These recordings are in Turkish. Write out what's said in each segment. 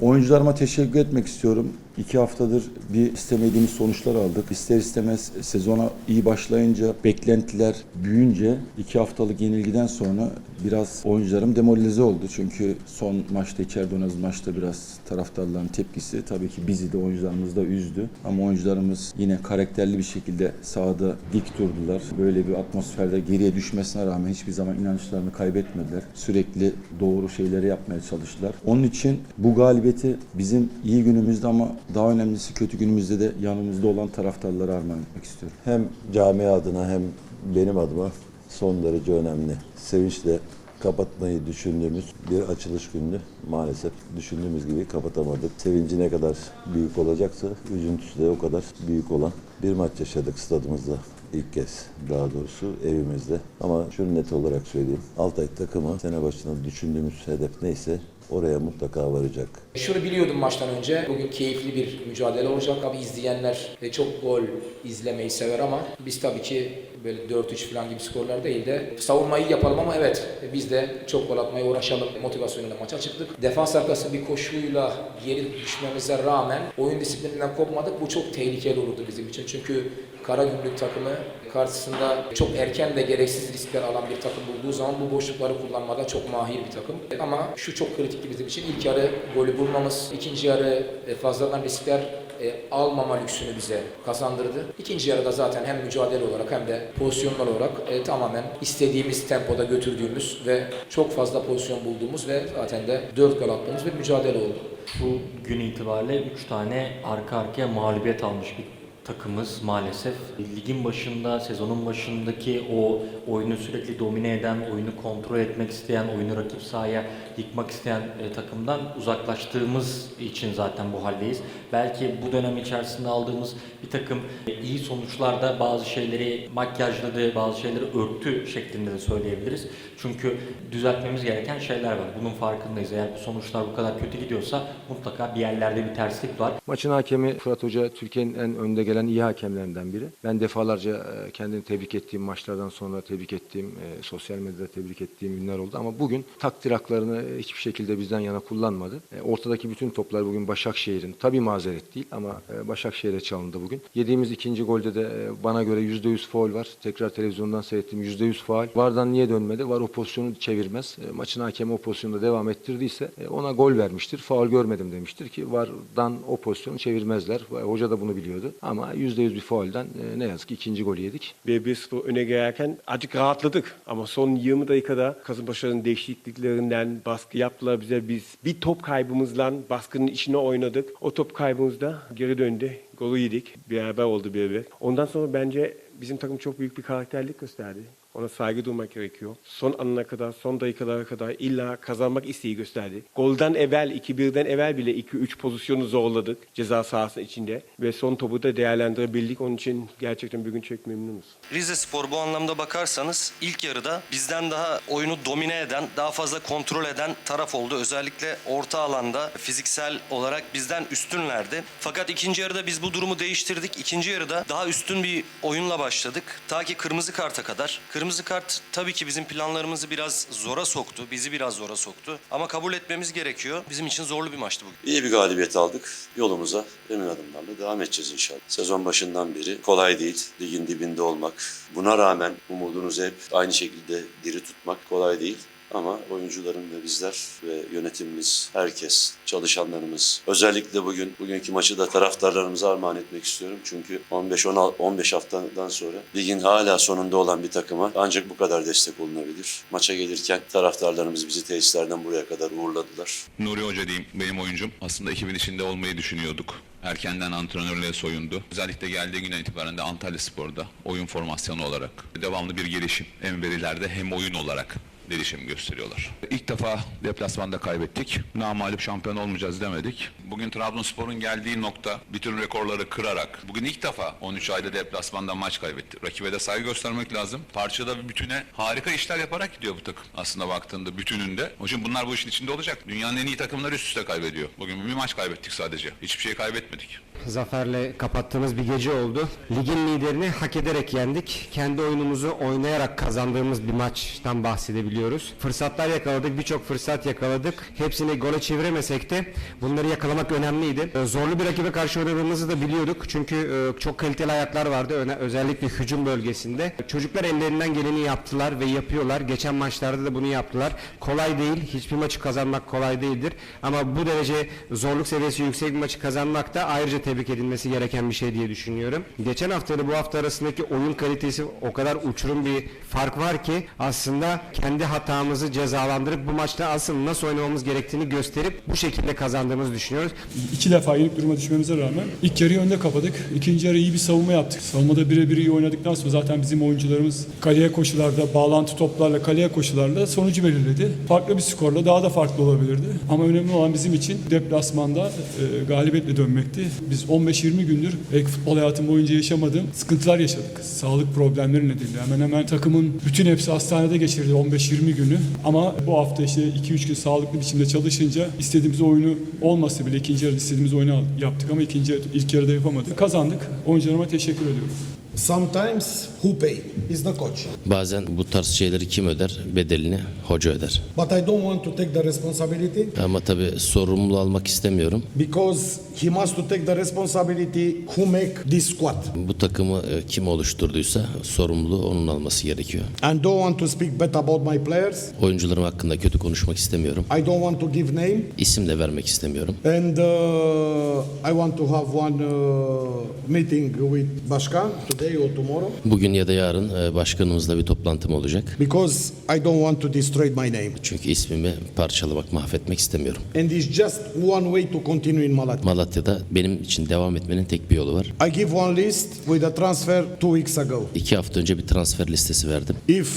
Oyuncularıma teşekkür etmek istiyorum. İki haftadır bir istemediğimiz sonuçlar aldık. İster istemez sezona iyi başlayınca, beklentiler büyüyünce iki haftalık yenilgiden sonra biraz oyuncularım demoralize oldu. Çünkü son maçta içeride oynadığımız maçta biraz taraftarların tepkisi tabii ki bizi de oyuncularımızı da üzdü. Ama oyuncularımız yine karakterli bir şekilde sahada dik durdular. Böyle bir atmosferde geriye düşmesine rağmen hiçbir zaman inançlarını kaybetmediler. Sürekli doğru şeyleri yapmaya çalıştılar. Onun için bu galibiyeti bizim iyi günümüzde ama daha önemlisi kötü günümüzde de yanımızda olan taraftarlara armağan etmek istiyorum. Hem camia adına hem benim adıma son derece önemli. Sevinçle kapatmayı düşündüğümüz bir açılış gündü. Maalesef düşündüğümüz gibi kapatamadık. Sevinci ne kadar büyük olacaksa üzüntüsü de o kadar büyük olan bir maç yaşadık stadımızda. ilk kez daha doğrusu evimizde. Ama şunu net olarak söyleyeyim. Altay takımı sene başında düşündüğümüz hedef neyse oraya mutlaka varacak. Şunu biliyordum maçtan önce. Bugün keyifli bir mücadele olacak. Tabii izleyenler çok gol izlemeyi sever ama biz tabii ki böyle 4-3 falan gibi skorlar değil de savunmayı yapalım ama evet biz de çok gol atmaya uğraşalım motivasyonuyla maça çıktık. Defans arkası bir koşuyla geri düşmemize rağmen oyun disiplininden kopmadık. Bu çok tehlikeli olurdu bizim için. Çünkü Karagümrük takımı karşısında çok erken ve gereksiz riskler alan bir takım bulduğu zaman bu boşlukları kullanmada çok mahir bir takım. Ama şu çok kritikti bizim için. İlk yarı golü bulmamız, ikinci yarı e, fazladan riskler e, almama lüksünü bize kazandırdı. İkinci yarıda zaten hem mücadele olarak hem de pozisyonlar olarak e, tamamen istediğimiz tempoda götürdüğümüz ve çok fazla pozisyon bulduğumuz ve zaten de 4 gol attığımız bir mücadele oldu. Şu gün itibariyle 3 tane arka arkaya mağlubiyet almış bir takımız maalesef. Ligin başında, sezonun başındaki o oyunu sürekli domine eden, oyunu kontrol etmek isteyen, oyunu rakip sahaya yıkmak isteyen e, takımdan uzaklaştığımız için zaten bu haldeyiz. Belki bu dönem içerisinde aldığımız bir takım e, iyi sonuçlarda bazı şeyleri makyajladı, bazı şeyleri örttü şeklinde de söyleyebiliriz. Çünkü düzeltmemiz gereken şeyler var. Bunun farkındayız. Eğer bu sonuçlar bu kadar kötü gidiyorsa mutlaka bir yerlerde bir terslik var. Maçın hakemi Fırat Hoca Türkiye'nin en önde gelen iyi hakemlerinden biri. Ben defalarca e, kendini tebrik ettiğim maçlardan sonra tebrik ettiğim, e, sosyal medyada tebrik ettiğim günler oldu. Ama bugün takdir haklarını hiçbir şekilde bizden yana kullanmadı. E, Ortadaki bütün toplar bugün Başakşehir'in. Tabii mazeret değil ama e, Başakşehir'e çalındı bugün. Yediğimiz ikinci golde de e, bana göre %100 faul var. Tekrar televizyondan seyrettim %100 faul. Vardan niye dönmedi? Var o pozisyonu çevirmez. E, Maçın hakemi o pozisyonda devam ettirdiyse e, ona gol vermiştir. Faul görmedim demiştir ki Vardan o pozisyonu çevirmezler. Hoca da bunu biliyordu. Ama %100 bir faulden e, ne yazık ki ikinci golü yedik. 1-1 öne gelirken azıcık rahatladık. Ama son 20 dakikada Kasımpaşa'nın değişikliklerinden baskı yaptılar bize. Biz bir top kaybımızla baskının içine oynadık. O top kaybımızda geri döndü. Golü yedik. Beraber oldu bir bir. Ondan sonra bence bizim takım çok büyük bir karakterlik gösterdi. Ona saygı duymak gerekiyor. Son anına kadar, son dakikalara kadar illa kazanmak isteği gösterdi. Golden evvel, 2-1'den evvel bile 2-3 pozisyonu zorladık ceza sahası içinde. Ve son topu da değerlendirebildik. Onun için gerçekten bugün çok memnunuz. Rize Spor bu anlamda bakarsanız ilk yarıda bizden daha oyunu domine eden, daha fazla kontrol eden taraf oldu. Özellikle orta alanda fiziksel olarak bizden üstünlerdi. Fakat ikinci yarıda biz bu durumu değiştirdik. İkinci yarıda daha üstün bir oyunla başladık. Ta ki kırmızı karta kadar. Kırmızı kart tabii ki bizim planlarımızı biraz zora soktu. Bizi biraz zora soktu. Ama kabul etmemiz gerekiyor. Bizim için zorlu bir maçtı bugün. İyi bir galibiyet aldık. Yolumuza emin adımlarla devam edeceğiz inşallah. Sezon başından beri kolay değil. Ligin dibinde olmak. Buna rağmen umudunuzu hep aynı şekilde diri tutmak kolay değil. Ama oyuncuların ve bizler ve yönetimimiz, herkes, çalışanlarımız, özellikle bugün bugünkü maçı da taraftarlarımıza armağan etmek istiyorum. Çünkü 15-15 haftadan sonra ligin hala sonunda olan bir takıma ancak bu kadar destek olunabilir. Maça gelirken taraftarlarımız bizi tesislerden buraya kadar uğurladılar. Nuri Hoca diyeyim benim oyuncum. Aslında ekibin içinde olmayı düşünüyorduk. Erkenden antrenörlüğe soyundu. Özellikle geldiği günden itibaren de Antalya Spor'da oyun formasyonu olarak devamlı bir gelişim. Hem verilerde hem oyun olarak gelişim gösteriyorlar. İlk defa deplasmanda kaybettik. Namalup şampiyon olmayacağız demedik. Bugün Trabzonspor'un geldiği nokta bütün rekorları kırarak bugün ilk defa 13 ayda deplasmanda maç kaybetti. Rakibe de saygı göstermek lazım. Parçada bir bütüne harika işler yaparak gidiyor bu takım. Aslında baktığında bütününde. Onun için bunlar bu işin içinde olacak. Dünyanın en iyi takımları üst üste kaybediyor. Bugün bir maç kaybettik sadece. Hiçbir şey kaybetmedik. Zaferle kapattığımız bir gece oldu. Ligin liderini hak ederek yendik. Kendi oyunumuzu oynayarak kazandığımız bir maçtan bahsedebiliyoruz. Biliyoruz. Fırsatlar yakaladık, birçok fırsat yakaladık. Hepsini gole çeviremesek de bunları yakalamak önemliydi. Ee, Zorlu bir rakibe karşı oynadığımızı da biliyorduk. Çünkü e, çok kaliteli ayaklar vardı özellikle hücum bölgesinde. Çocuklar ellerinden geleni yaptılar ve yapıyorlar. Geçen maçlarda da bunu yaptılar. Kolay değil. Hiçbir maçı kazanmak kolay değildir. Ama bu derece zorluk seviyesi yüksek bir maçı kazanmak da ayrıca tebrik edilmesi gereken bir şey diye düşünüyorum. Geçen hafta ile bu hafta arasındaki oyun kalitesi o kadar uçurum bir fark var ki aslında kendi hatamızı cezalandırıp bu maçta asıl nasıl oynamamız gerektiğini gösterip bu şekilde kazandığımızı düşünüyoruz. İki defa yenik duruma düşmemize rağmen ilk yarıyı önde kapadık. İkinci yarı iyi bir savunma yaptık. Savunmada birebir iyi oynadıktan sonra zaten bizim oyuncularımız kaleye koşularda, bağlantı toplarla kaleye koşularla sonucu belirledi. Farklı bir skorla daha da farklı olabilirdi. Ama önemli olan bizim için deplasmanda e, galibiyetle dönmekti. Biz 15-20 gündür belki futbol hayatım boyunca yaşamadığım sıkıntılar yaşadık. Sağlık problemleri nedeniyle. Hemen hemen takımın bütün hepsi hastanede geçirdi 15-20 günü. Ama bu hafta işte 2-3 gün sağlıklı biçimde çalışınca istediğimiz oyunu olmasa bile ikinci yarıda istediğimiz oyunu yaptık ama ikinci ilk yarıda yapamadık. Kazandık. Oyuncularıma teşekkür ediyorum. Sometimes who pay is the coach. Bazen bu tarz şeyleri kim öder? Bedelini hoca öder. But I don't want to take the responsibility Ama tabii sorumluluğu almak istemiyorum. because he must to take the responsibility who make this squad. Bu takımı e, kim oluşturduysa sorumluluğu onun alması gerekiyor. And don't want to speak bad about my players. Oyuncularım hakkında kötü konuşmak istemiyorum. I don't want to give name. İsim de vermek istemiyorum. And uh, I want to have one uh, meeting with Başkan today or tomorrow Bugün ya da yarın e, başkanımızla bir toplantım olacak. because I don't want to destroy my name. Çünkü ismimi parçalamak, mahvetmek istemiyorum. And it's just one way to continue in Malatya. Malatya'da benim için devam etmenin tek bir yolu var. I give one list with a transfer two weeks ago. İki hafta önce bir transfer listesi verdim. If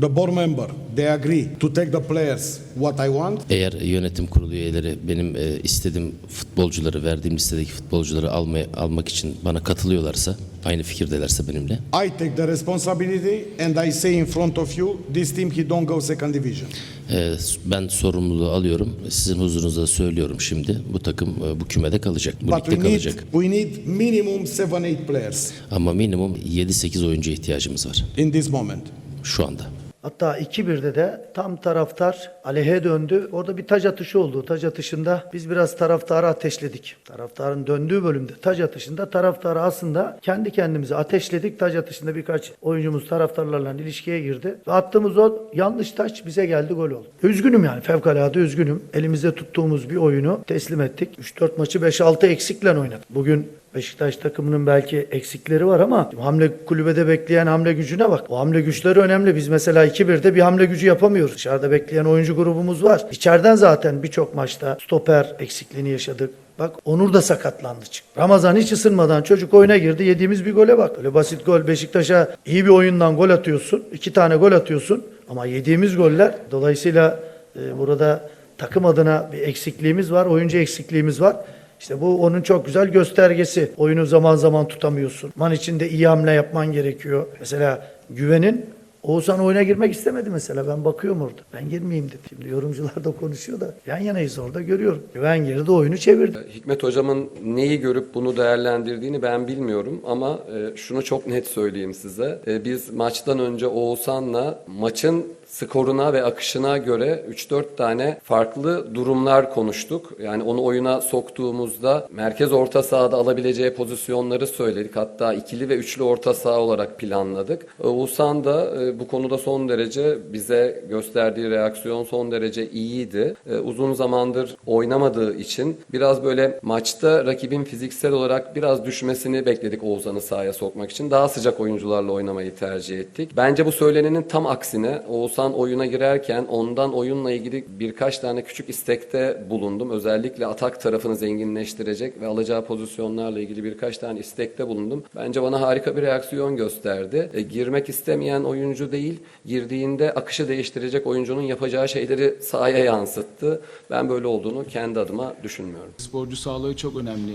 the board member they agree to take the players what I want, Eğer yönetim kurulu üyeleri benim e, istediğim futbolcuları, verdiğim listedeki futbolcuları almaya, almak için bana katılıyorlarsa, aynı fikirdelerse benimle, I take the responsibility and I say in front of you, this team he don't go second division. e, ben sorumluluğu alıyorum. Sizin huzurunuzda söylüyorum şimdi. Bu takım e, bu kümede kalacak, bu But ligde we need kalacak. we need minimum seven eight players Ama minimum 7-8 oyuncu ihtiyacımız var in this moment. şu anda. Hatta 2-1'de de tam taraftar aleyhe döndü. Orada bir taç atışı oldu. Taç atışında biz biraz taraftarı ateşledik. Taraftarın döndüğü bölümde taç atışında taraftarı aslında kendi kendimize ateşledik. Taç atışında birkaç oyuncumuz taraftarlarla ilişkiye girdi. Ve attığımız o yanlış taç bize geldi gol oldu. Üzgünüm yani fevkalade üzgünüm. Elimizde tuttuğumuz bir oyunu teslim ettik. 3-4 maçı 5-6 eksikle oynadık. Bugün Beşiktaş takımının belki eksikleri var ama hamle kulübede bekleyen hamle gücüne bak. O hamle güçleri önemli. Biz mesela 2-1'de bir hamle gücü yapamıyoruz. Dışarıda bekleyen oyuncu grubumuz var. İçeriden zaten birçok maçta stoper eksikliğini yaşadık. Bak Onur da sakatlandı çıktı. Ramazan hiç ısınmadan çocuk oyuna girdi. Yediğimiz bir gole bak. Öyle basit gol Beşiktaş'a iyi bir oyundan gol atıyorsun. iki tane gol atıyorsun. Ama yediğimiz goller dolayısıyla e, burada takım adına bir eksikliğimiz var. Oyuncu eksikliğimiz var. İşte bu onun çok güzel göstergesi. Oyunu zaman zaman tutamıyorsun. Man içinde iyi hamle yapman gerekiyor. Mesela güvenin Oğuzhan oyuna girmek istemedi mesela. Ben bakıyorum orada. Ben girmeyeyim dedi. Şimdi yorumcular da konuşuyor da yan yanayız orada görüyorum. Güven girdi oyunu çevirdi. Hikmet hocamın neyi görüp bunu değerlendirdiğini ben bilmiyorum ama e, şunu çok net söyleyeyim size. E, biz maçtan önce Oğuzhan'la maçın skoruna ve akışına göre 3-4 tane farklı durumlar konuştuk. Yani onu oyuna soktuğumuzda merkez orta sahada alabileceği pozisyonları söyledik. Hatta ikili ve üçlü orta saha olarak planladık. E, Oğuzhan da e, bu konuda son derece bize gösterdiği reaksiyon son derece iyiydi. E, Uzun zamandır oynamadığı için biraz böyle maçta rakibin fiziksel olarak biraz düşmesini bekledik Oğuzhan'ı sahaya sokmak için. Daha sıcak oyuncularla oynamayı tercih ettik. Bence bu söylenenin tam aksine Oğuzhan oyuna girerken ondan oyunla ilgili birkaç tane küçük istekte bulundum. Özellikle atak tarafını zenginleştirecek ve alacağı pozisyonlarla ilgili birkaç tane istekte bulundum. Bence bana harika bir reaksiyon gösterdi. E, girmek istemeyen oyuncu değil, girdiğinde akışı değiştirecek oyuncunun yapacağı şeyleri sahaya yansıttı. Ben böyle olduğunu kendi adıma düşünmüyorum. Sporcu sağlığı çok önemli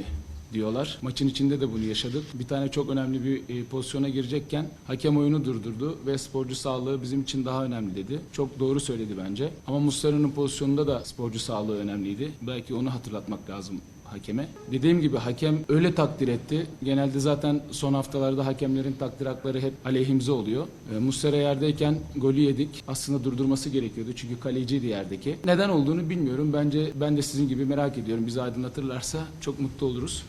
diyorlar. Maçın içinde de bunu yaşadık. Bir tane çok önemli bir e, pozisyona girecekken hakem oyunu durdurdu ve sporcu sağlığı bizim için daha önemli dedi. Çok doğru söyledi bence. Ama Muslera'nın pozisyonunda da sporcu sağlığı önemliydi. Belki onu hatırlatmak lazım hakeme. Dediğim gibi hakem öyle takdir etti. Genelde zaten son haftalarda hakemlerin takdir hakları hep aleyhimize oluyor. E, Muslera yerdeyken golü yedik. Aslında durdurması gerekiyordu çünkü kaleciydi yerdeki. Neden olduğunu bilmiyorum. Bence ben de sizin gibi merak ediyorum. Bizi aydınlatırlarsa çok mutlu oluruz.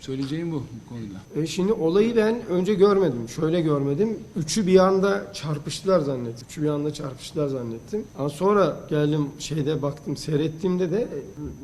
Söyleyeceğim bu bu konuda. E şimdi olayı ben önce görmedim. Şöyle görmedim. Üçü bir anda çarpıştılar zannettim. Üçü bir anda çarpıştılar zannettim. Ama sonra geldim şeyde baktım seyrettiğimde de e,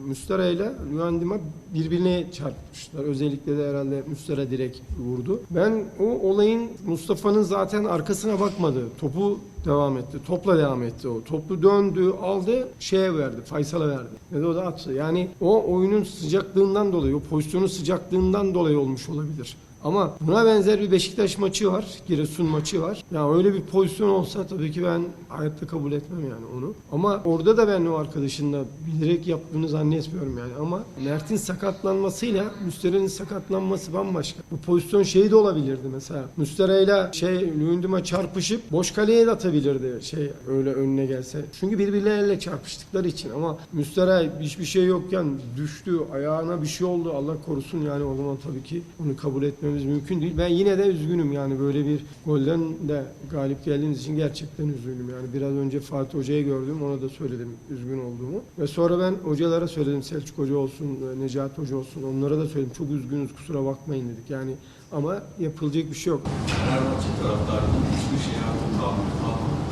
Müstera ile Luandima birbirine çarpıştılar. Özellikle de herhalde Müstera direkt vurdu. Ben o olayın Mustafa'nın zaten arkasına bakmadı. Topu devam etti. Topla devam etti o. Toplu döndü, aldı, şeye verdi, Faysal'a verdi. Ve o da attı. Yani o oyunun sıcaklığından dolayı, o pozisyonun sıcaklığından dolayı olmuş olabilir. Ama buna benzer bir Beşiktaş maçı var. Giresun maçı var. Ya öyle bir pozisyon olsa tabii ki ben hayatta kabul etmem yani onu. Ama orada da ben o arkadaşın da bilerek yaptığını zannetmiyorum yani. Ama Mert'in sakatlanmasıyla Müstera'nın sakatlanması bambaşka. Bu pozisyon şey de olabilirdi mesela. Müstera'yla şey Lündüm'e çarpışıp boş kaleye de atabilirdi şey öyle önüne gelse. Çünkü birbirleriyle çarpıştıkları için ama Müstera hiçbir şey yokken düştü, ayağına bir şey oldu. Allah korusun yani o zaman tabii ki onu kabul etmemiz mümkün değil. Ben yine de üzgünüm yani böyle bir golden de galip geldiğimiz için gerçekten üzgünüm. Yani biraz önce Fatih Hoca'yı gördüm ona da söyledim üzgün olduğumu. Ve sonra ben hocalara söyledim Selçuk Hoca olsun, Necati Hoca olsun onlara da söyledim. Çok üzgünüz kusura bakmayın dedik yani ama yapılacak bir şey yok. Fenerbahçe taraftarının hiçbir şey artık kalmadı.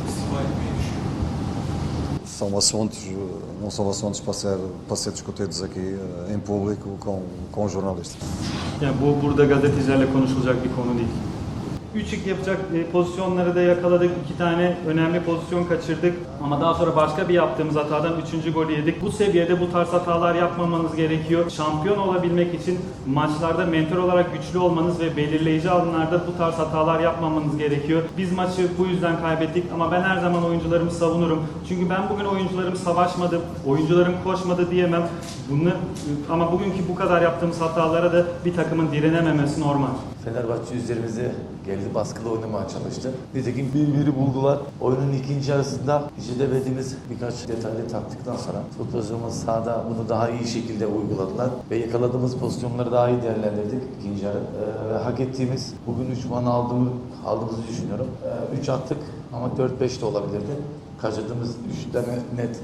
İstifa etmeyi não são assuntos para ser, para ser discutidos aqui eh, em público com, com jornalistas. Yani bu burada gazetecilerle konuşulacak bir konu değil. 3-2 yapacak e, pozisyonları da yakaladık. İki tane önemli pozisyon kaçırdık. Ama daha sonra başka bir yaptığımız hatadan 3. golü yedik. Bu seviyede bu tarz hatalar yapmamanız gerekiyor. Şampiyon olabilmek için maçlarda mental olarak güçlü olmanız ve belirleyici anlarda bu tarz hatalar yapmamanız gerekiyor. Biz maçı bu yüzden kaybettik ama ben her zaman oyuncularımı savunurum. Çünkü ben bugün oyuncularım savaşmadı, oyuncularım koşmadı diyemem. Bunu ama bugünkü bu kadar yaptığımız hatalara da bir takımın direnememesi normal. Fenerbahçe üzerimize geldi baskılı oynamaya çalıştı. Nitekim bir biri buldular. Oyunun ikinci yarısında işte verdiğimiz birkaç detaylı taktikten sonra futbolcularımız sahada bunu daha iyi şekilde uyguladılar ve yakaladığımız pozisyonları daha iyi değerlendirdik ikinci yarı. Ee, hak ettiğimiz bugün 3 puan aldığımı, aldığımızı düşünüyorum. 3 attık ama 4-5 de olabilirdi. Kaçırdığımız 3 tane net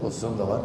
pozisyon da var.